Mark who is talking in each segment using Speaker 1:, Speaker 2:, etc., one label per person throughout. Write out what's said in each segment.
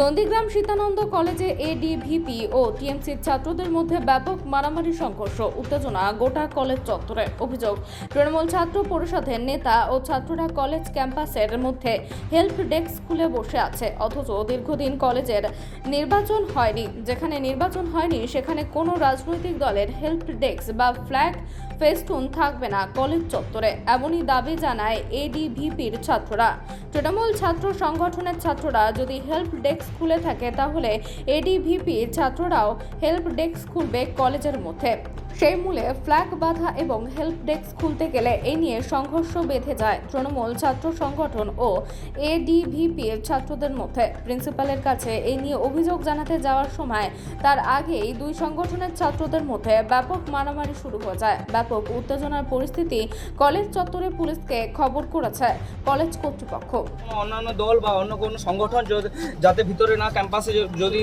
Speaker 1: নন্দীগ্রাম সীতানন্দ কলেজে এডিভিপি ও টিএমসির ছাত্রদের মধ্যে ব্যাপক মারামারি সংঘর্ষ, উত্তেজনা গোটা কলেজ চত্বরে অভিযোগ। তৃণমূল ছাত্র পরিষদের নেতা ও ছাত্ররা কলেজ ক্যাম্পাসের মধ্যে হেল্প ডেস্ক খুলে বসে আছে। অথচ দীর্ঘদিন কলেজের নির্বাচন হয়নি, যেখানে নির্বাচন হয়নি, সেখানে কোনো রাজনৈতিক দলের হেল্প ডেস্ক বা ফ্ল্যাগ ফেস্টুন থাকবে না কলেজ চত্বরে, এমনই দাবি জানায় এডিভিপির ছাত্ররা। তৃণমূল ছাত্র সংগঠনের ছাত্ররা যদি হেল্প ডেস্ক খুলে থাকে তাহলে এডিভিপি ছাত্ররাও হেল্প ডেস্ক খুলবে কলেজের মধ্যে। সেই মূলে ফ্ল্যাগ বাধা এবং হেল্প ডেস্ক খুলতে গেলে এ নিয়ে সংঘর্ষ বেঁধে যায় তৃণমূল ছাত্র সংগঠন ও এডিভিপির ছাত্রদের মধ্যে। প্রিন্সিপালের কাছে এই নিয়ে অভিযোগ জানাতে যাওয়ার সময় তার আগেই দুই সংগঠনের ছাত্রদের মধ্যে ব্যাপক মারামারি শুরু হয়ে যায়। ব্যাপক উত্তেজনার পরিস্থিতি কলেজ চত্বরে পুলিশকে খবর করেছে কলেজ কর্তৃপক্ষ।
Speaker 2: অন্যান্য দল বা অন্য কোনো সংগঠন যাতে ভিতরে না ক্যাম্পাসে যদি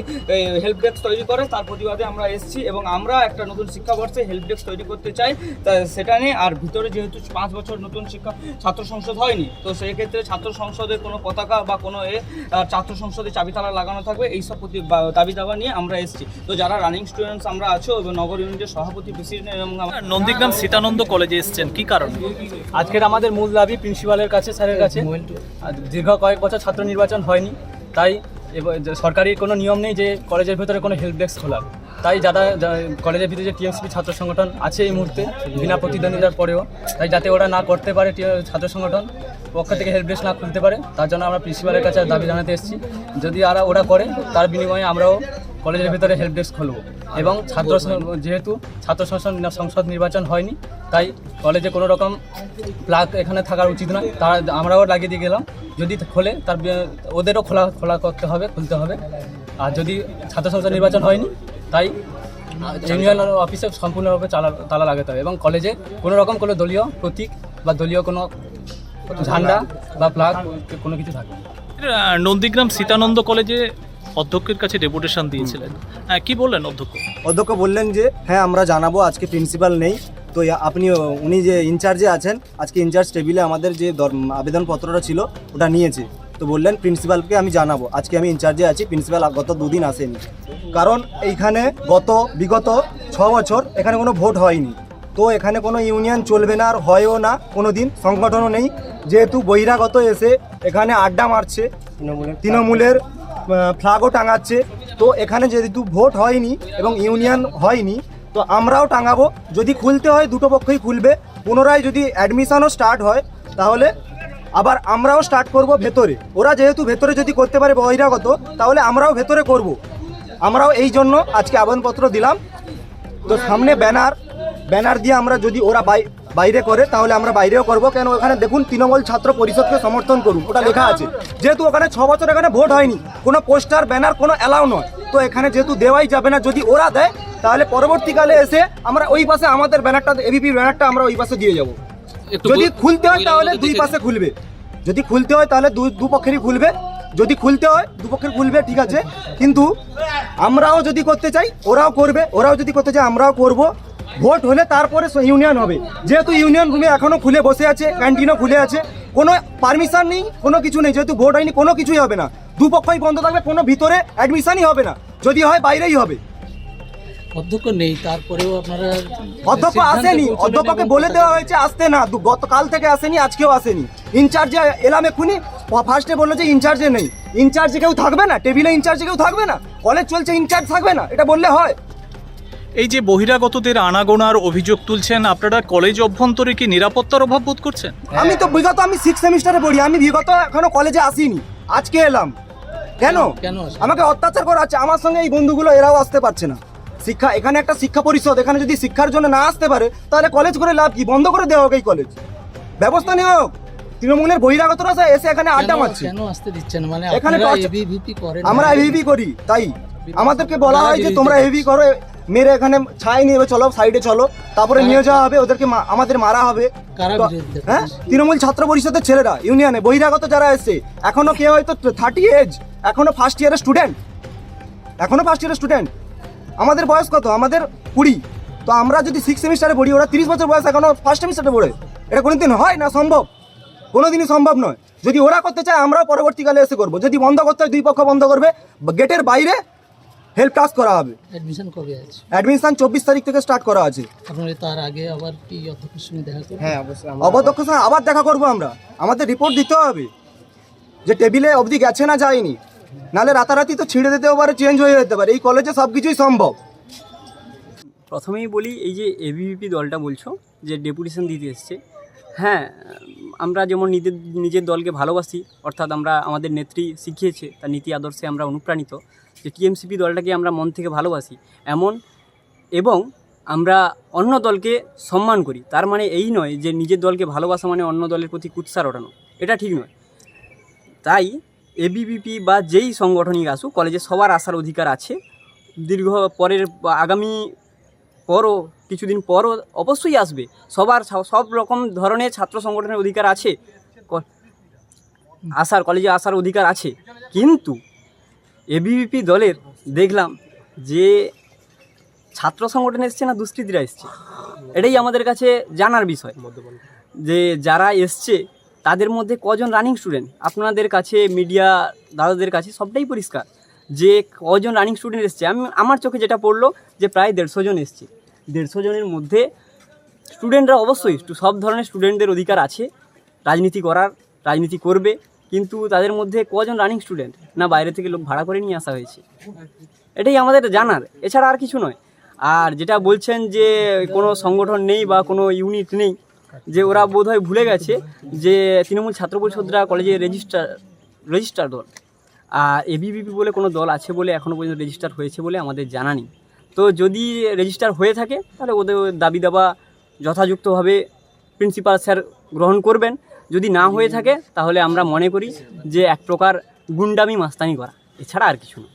Speaker 2: হেল্প ডেস্ক তৈরি করে, তার প্রতিবাদে আমরা এসেছি এবং আমরা একটা নতুন শিক্ষাবর্ষে হেল্প ডেস্ক তৈরি করতে চাই তা সেটা নিয়ে আর ভিতরে যেহেতু পাঁচ বছর নতুন শিক্ষা ছাত্র সংসদ হয়নি তো সেই ক্ষেত্রে ছাত্র সংসদের কোনো পতাকা বা কোনো এ ছাত্র সংসদে চাবিতালা লাগানো থাকবে এইসব প্রতি দাবি দাবা নিয়ে আমরা এসেছি। তো যারা রানিং স্টুডেন্টস আমরা আছো এবং নগর ইউনিটের সভাপতি প্রেসিডেন্ট এবং
Speaker 3: নন্দীগ্রাম সীতানন্দ কলেজে এসছেন কি কারণ?
Speaker 4: আজকের আমাদের মূল দাবি প্রিন্সিপালের কাছে স্যারের কাছে। দীর্ঘ কয়েক বছর ছাত্র নির্বাচন হয়নি তাই সরকারি কোনো নিয়ম নেই যে কলেজের ভিতরে কোনো হেল্প ডেস্ক খোলার তাই যারা কলেজের ভিতরে যে টিএমসিপি ছাত্র সংগঠন আছে এই মুহূর্তে, বিনা প্রতিদ্বন্দ্বিতার পরেও, তাই যাতে ওরা না করতে পারে ছাত্র সংগঠন, পক্ষ থেকে হেল্প ডেস্ক না খুলতে পারে, তার জন্য আমরা প্রিন্সিপালের কাছে দাবি জানাতে এসেছি। যদি আর, ওরা করে, তার বিনিময়ে আমরাও কলেজের ভিতরে হেল্প ডেস্ক খুলব। এবং ছাত্র যেহেতু ছাত্র সংসদ সংসদ নির্বাচন হয়নি, তাই কলেজে কোনো রকম প্লাগ এখানে থাকার উচিত নয়। তারা আমরাও লাগিয়ে দিয়ে গেলাম। যদি খোলে, তার, ওদেরও খোলা খোলা করতে হবে, খুলতে হবে। আর যদি ছাত্র সংসদ নির্বাচন হয়নি তাই ইউনিয়ন অফিসে সম্পূর্ণরূপে চালা তালা লাগাতে হবে এবং কলেজে কোনো রকম কোনো দলীয় প্রতীক বা দলীয় কোনো ঝান্ডা বা প্লাগ কোনো কিছু থাকবে না।
Speaker 3: নন্দীগ্রাম সীতানন্দ কলেজে অধ্যক্ষের কাছে ডেপুটেশন দিয়েছিলেন। হ্যাঁ, কী বললেন অধ্যক্ষ?
Speaker 5: অধ্যক্ষ বললেন যে হ্যাঁ আমরা জানাব আজকে প্রিন্সিপাল নেই। তো আপনি উনি যে ইনচার্জে আছেন আজকে ইনচার্জ টেবিলে আমাদের যে দর- আবেদনপত্রটা ছিল ওটা নিয়েছে। তো বললেন প্রিন্সিপালকে আমি জানাব। আজকে আমি ইনচার্জে আছি প্রিন্সিপাল গত দুদিন আসেনি। কারণ এইখানে গত বিগত ছ বছর এখানে কোনো ভোট হয়নি। তো এখানে কোনো ইউনিয়ন চলবে না আর হয়ও না কোনো দিন সংগঠনও নেই। যেহেতু বহিরাগত এসে এখানে আড্ডা মারছে তৃণমূলের ফ্ল্যাগও টাঙাচ্ছে। তো এখানে যেহেতু ভোট হয়নি এবং ইউনিয়ন হয়নি তো আমরাও টাঙাবো। যদি খুলতে হয় দুটো পক্ষই খুলবে। পুনরায় যদি অ্যাডমিশনও স্টার্ট হয় তাহলে আবার আমরাও স্টার্ট করব ভেতরে। ওরা যেহেতু ভেতরে যদি করতে পারে বহিরাগত, তাহলে আমরাও ভেতরে করব। আমরাও এই জন্য আজকে আবেদনপত্র দিলাম। তো সামনে ব্যানার ব্যানার দিয়ে আমরা যদি ওরা বাই- বাইরে করে, তাহলে আমরা বাইরেও করব। কেন ওখানে দেখুন তৃণমূল ছাত্র পরিষদকে সমর্থন করুন। ওটা লেখা আছে। যেহেতু ওখানে ছ বছর এখানে ভোট হয়নি, কোনো পোস্টার, ব্যানার কোনো অ্যালাউ নয়। তো এখানে যেহেতু দেওয়াই যাবে না, যদি ওরা দেয়, তাহলে পরবর্তীকালে এসে আমরা ওই পাশে আমাদের ব্যানারটা এবিপি ব্যানারটা আমরা ওই পাশে দিয়ে যাব। যদি খুলতে হয় তাহলে দুই পাশে খুলবে। যদি খুলতে হয় তাহলে দুই দুপক্ষেরই খুলবে। যদি খুলতে হয় দুপক্ষের খুলবে ঠিক আছে। কিন্তু আমরাও যদি করতে চাই ওরাও করবে। ওরাও যদি করতে চায় আমরাও করব। ভোট হলে তারপরে ইউনিয়ন হবে। যেহেতু ইউনিয়ন রুমে এখনও খুলে বসে আছে ক্যান্টিনও খুলে আছে কোনো পারমিশন নেই কোনো কিছু নেই। যেহেতু ভোট হয়নি কোনো কিছুই হবে না। দুপক্ষই বন্ধ থাকবে কোনো ভিতরে অ্যাডমিশনই হবে না। যদি হয় বাইরেই হবে।
Speaker 6: অধ্যক্ষ নেই তারপরেও আপনারা
Speaker 5: অধ্যক্ষ আসেনি অধ্যক্ষকে বলে দেওয়া হয়েছে আসতে না গতকাল থেকে আসেনি আজকেও আসেনি। ইনচার্জে এলাম এক্ষুনি ফার্স্টে বলল যে ইনচার্জে নেই। ইনচার্জে কেউ থাকবে না টেবিলে ইনচার্জে কেউ থাকবে না কলেজ চলছে ইনচার্জ থাকবে না এটা বললে হয়।
Speaker 3: এই যে বহিরাগতদের আনাগোনার অভিযোগ তুলছেন আপনারা কলেজ অভ্যন্তরে কি নিরাপত্তার অভাব বোধ করছেন?
Speaker 5: আমি তো বিগত আমি সিক্স সেমিস্টারে পড়ি আমি বিগত এখনও কলেজে আসিনি আজকে এলাম। কেন?
Speaker 6: কেন
Speaker 5: আমাকে অত্যাচার করা আছে আমার সঙ্গে এই বন্ধুগুলো এরাও আসতে পারছে না। শিক্ষা এখানে একটা শিক্ষা পরিষদ এখানে যদি শিক্ষার জন্য না আসতে পারে তাহলে কলেজ করে লাভ কি? বন্ধ করে দেওয়া হোক এই কলেজ ব্যবস্থা নেওয়া হোক। তৃণমূলের বহিরাগতরা এসে- এখানে আড্ডা মারছে।
Speaker 6: কেন আসতে দিচ্ছেন? মানে
Speaker 5: এখানে আমরা। হেভি করি তাই। আমাদেরকে বলা হয় যে তোমরা হেভি করো মেরে এখানে ছাই নিয়ে চলো সাইডে চলো। তারপরে নিয়ে যাওয়া হবে ওদেরকে আমাদের মারা হবে। হ্যাঁ? তৃণমূল ছাত্র পরিষদের ছেলেরা ইউনিয়নে বহিরাগত যারা এসছে এখনও কেউ হয়তো থার্টি এজ এখনও ফার্স্ট ইয়ারের স্টুডেন্ট এখনও ফার্স্ট ইয়ারের স্টুডেন্ট আমাদের বয়স কত? আমাদের কুড়ি। তো আমরা যদি সিক্স সেমিস্টারে পড়ি ওরা তিরিশ বছর বয়স এখনও ফার্স্ট সেমিস্টারে পড়ে। এটা কোনোদিন হয় না সম্ভব? কোনোদিনই সম্ভব নয়। যদি ওরা করতে চায় আমরাও পরবর্তীকালে এসে করব। যদি বন্ধ করতে হয় দুই পক্ষ বন্ধ করবে। গেটের বাইরে হেল্প টাস্ক করা হবে।
Speaker 6: অ্যাডমিশন কবে আছে?
Speaker 5: অ্যাডমিশন চব্বিশ তারিখ থেকে স্টার্ট করা আছে।
Speaker 6: আপনার তার আগে আবার কি অধ্যক্ষের সঙ্গে দেখা করবেন?
Speaker 2: হ্যাঁ অবশ্যই
Speaker 5: সঙ্গে আবার দেখা করব আমরা। আমাদের রিপোর্ট দিতে হবে। যে টেবিলে অবধি গেছে না যায়নি। নাহলে রাতারাতি তো ছিঁড়ে দিতেও পারে চেঞ্জ হয়ে যেতে পারে। এই কলেজে সব কিছুই সম্ভব।
Speaker 7: প্রথমেই বলি, এই যে এবিভিপি দলটা বলছো, যে ডেপুটেশন দিতে এসছে হ্যাঁ আমরা যেমন নিজের নিজের দলকে ভালোবাসি, অর্থাৎ আমরা, আমাদের নেত্রী শিখিয়েছে, তার নীতি আদর্শে আমরা অনুপ্রাণিত, যে টিএমসিপি দলটাকে আমরা মন থেকে ভালোবাসি, এমন, এবং আমরা অন্য দলকে সম্মান করি। তার মানে এই নয় যে নিজের দলকে ভালোবাসা মানে অন্য দলের প্রতি কুৎসার ওঠানো। এটা ঠিক নয়। তাই এবিভিপি বা যেই সংগঠনই আসুক, কলেজে সবার আসার অধিকার আছে। দীর্ঘ পরের আগামী পরও, কিছুদিন পরও অবশ্যই আসবে। সবার সব রকম ধরনের ছাত্র সংগঠনের অধিকার আছে। আসার, কলেজে আসার অধিকার আছে। কিন্তু এবিভিপি দলের দেখলাম যে ছাত্র সংগঠন এসছে না, দুষ্কৃতীরা এসছে? এটাই আমাদের কাছে জানার বিষয়। যে যারা এসছে তাদের মধ্যে কজন রানিং স্টুডেন্ট আপনাদের কাছে মিডিয়া দাদাদের কাছে সবটাই পরিষ্কার যে কজন রানিং স্টুডেন্ট এসছে। আমি, আমার চোখে যেটা পড়ল যে প্রায় দেড়শো জন এসছে। দেড়শো জনের মধ্যে স্টুডেন্টরা অবশ্যই সব ধরনের স্টুডেন্টদের অধিকার আছে। রাজনীতি করার, রাজনীতি করবে। কিন্তু তাদের মধ্যে কজন রানিং স্টুডেন্ট না, বাইরে থেকে লোক ভাড়া করে নিয়ে আসা হয়েছে। এটাই আমাদের জানার। এছাড়া আর কিছু নয়। আর যেটা বলছেন যে কোনো সংগঠন নেই বা কোনো ইউনিট নেই যে ওরা বোধহয় ভুলে গেছে যে তৃণমূল ছাত্র পরিষদরা কলেজে রেজিস্টার রেজিস্টার দল। আর এবিভিপি বলে কোনো দল আছে বলে এখনও পর্যন্ত রেজিস্টার হয়েছে বলে আমাদের জানা নেই। তো যদি রেজিস্টার হয়ে থাকে, তাহলে ওদের দাবি দাবা যথাযুক্তভাবে প্রিন্সিপাল স্যার গ্রহণ করবেন। যদি না হয়ে থাকে, তাহলে আমরা মনে করি যে এক প্রকার গুন্ডামি মাস্তানি করা। এছাড়া আর কিছু না।